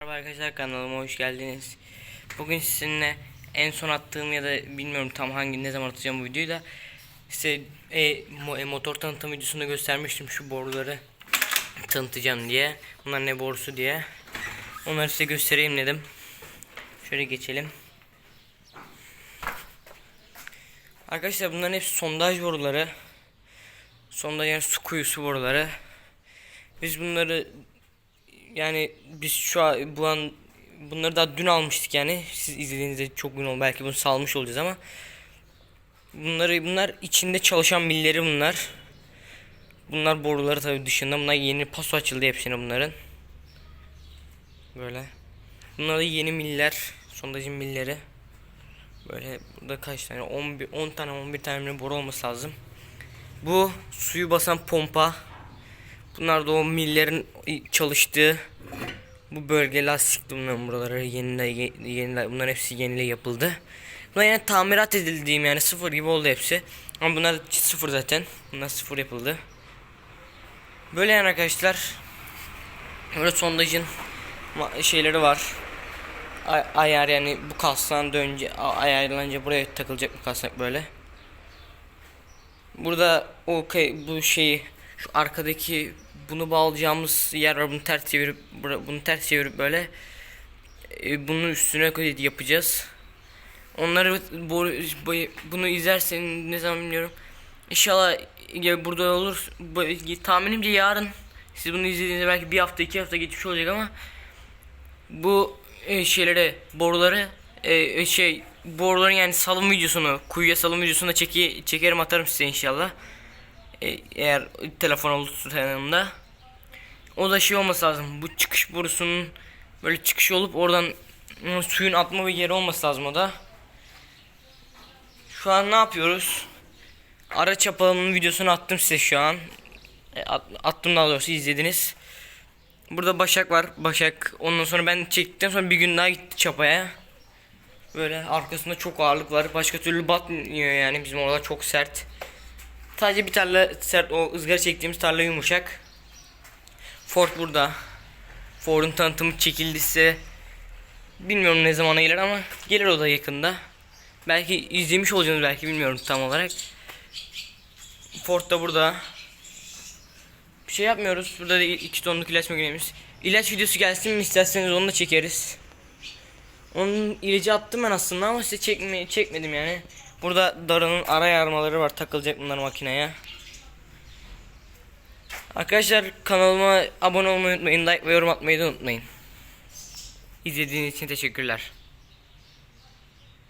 Merhaba arkadaşlar kanalıma hoş geldiniz. Bugün sizinle en son attığım ya da bilmiyorum tam hangi ne zaman atacağım bu videoyu da size e, mo- e, motor tanıtım videosunda göstermiştim şu boruları tanıtacağım diye. Bunlar ne borusu diye. Onları size göstereyim dedim. Şöyle geçelim. Arkadaşlar bunların hepsi sondaj boruları. Sondaj yani su kuyusu boruları. Biz bunları yani biz şu an bu an bunları daha dün almıştık yani. Siz izlediğinizde çok gün oldu. Belki bunu salmış olacağız ama bunları bunlar içinde çalışan milleri bunlar. Bunlar boruları tabii dışında. Bunlar yeni paso açıldı hepsine bunların. Böyle. Bunlar da yeni miller. Sondajın milleri. Böyle burada kaç tane? 11 10 tane 11 tane boru olması lazım. Bu suyu basan pompa. Bunlar da o millerin çalıştığı bu bölge lastikli bunların buraları yenile, yenile bunların hepsi yenile yapıldı. Bunlar yani tamirat edildiğim yani sıfır gibi oldu hepsi. Ama bunlar sıfır zaten. Bunlar sıfır yapıldı. Böyle yani arkadaşlar. Böyle sondajın şeyleri var. Ay- ayar yani bu kastan dönünce a- ayarlanınca buraya takılacak bu kasnak böyle. Burada o bu şeyi şu arkadaki bunu bağlayacağımız yer var. Bunu ters çevirip bunu ters çevirip böyle e, bunun üstüne yapacağız. Onları bu, bu- bunu izlersen ne zaman bilmiyorum. İnşallah ya burada olur. Tahminimce yarın siz bunu izlediğinizde belki bir hafta iki hafta geçmiş olacak ama bu e, şeylere boruları e, şey boruların yani salım videosunu kuyuya salım videosunu çeki, çekerim atarım size inşallah. E, eğer telefon olursa yanımda. O da şey olması lazım. Bu çıkış borusunun böyle çıkış olup oradan suyun atma bir yeri olması lazım o da. Şu an ne yapıyoruz? Araç yapalımın videosunu attım size şu an. E, at- attım daha doğrusu izlediniz. Burada Başak var. Başak ondan sonra ben çektikten sonra bir gün daha gitti çapaya. Böyle arkasında çok ağırlık var. Başka türlü batmıyor yani bizim orada çok sert. Sadece bir tarla sert o ızgara çektiğimiz tarla yumuşak. Ford burada. Ford'un tanıtımı çekildi size. Bilmiyorum ne zamana gelir ama gelir o da yakında. Belki izlemiş olacaksınız belki bilmiyorum tam olarak. Ford da burada. Bir şey yapmıyoruz. Burada da iki tonluk ilaç makinemiz. İlaç videosu gelsin mi isterseniz onu da çekeriz. Onun ilacı attım ben aslında ama size çekme, çekmedim yani. Burada Dara'nın ara yarmaları var takılacak bunlar makineye. Arkadaşlar kanalıma abone olmayı unutmayın. Like ve yorum atmayı da unutmayın. İzlediğiniz için teşekkürler.